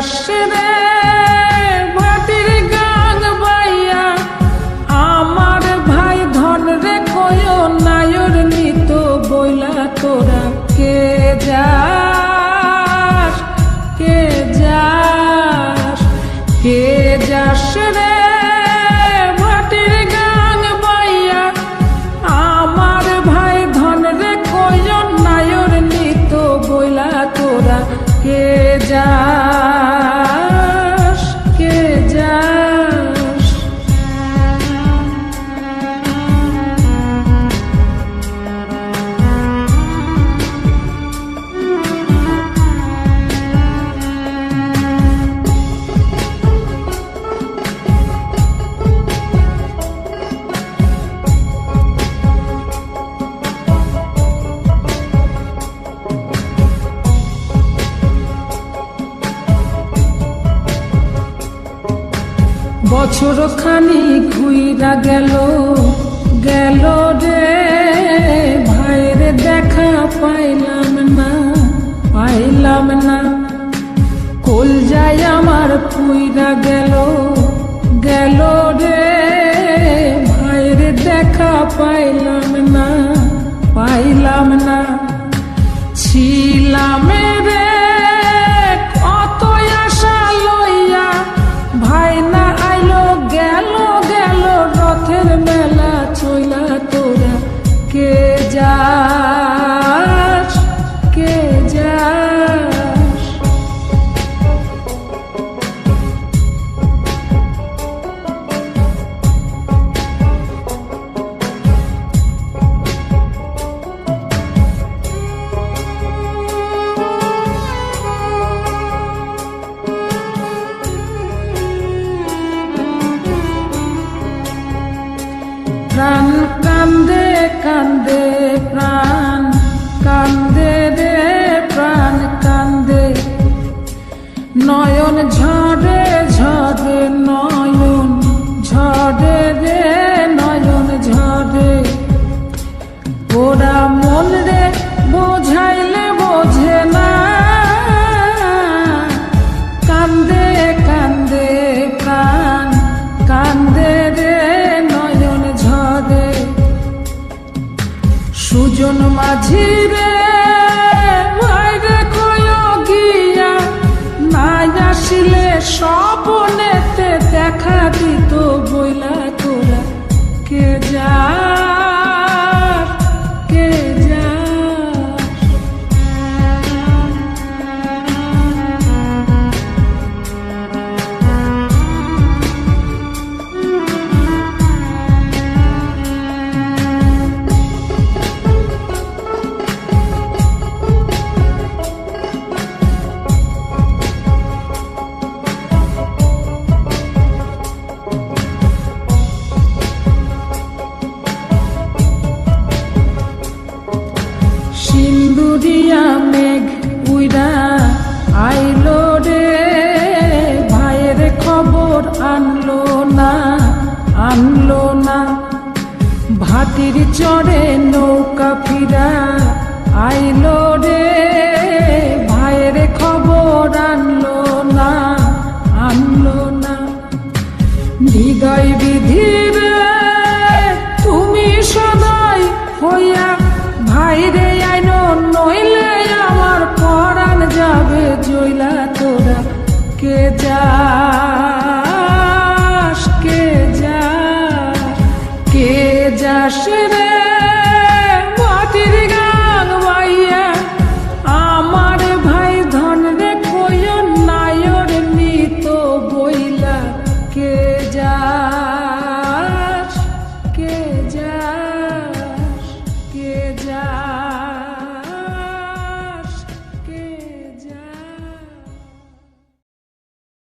Jeszcze będę. বছর খানি ঘুইরা গেল গেল রে। ভাইরে দেখা পাইলাম না পাইলাম না। কল যাই আমার পুইরা গেল গেল রে। ভাইরে দেখা পাইলাম না পাইলাম না। ছিলামে প্রাণ কান্দে কান্দে প্রাণ, কান্দে রে প্রাণ, কান্দে। নয়ন ঝরে ঝরে নয়ন, ঝরে রে নয়ন, ঝরে। ওরা চড়ে নৌকা ফিরা আইলো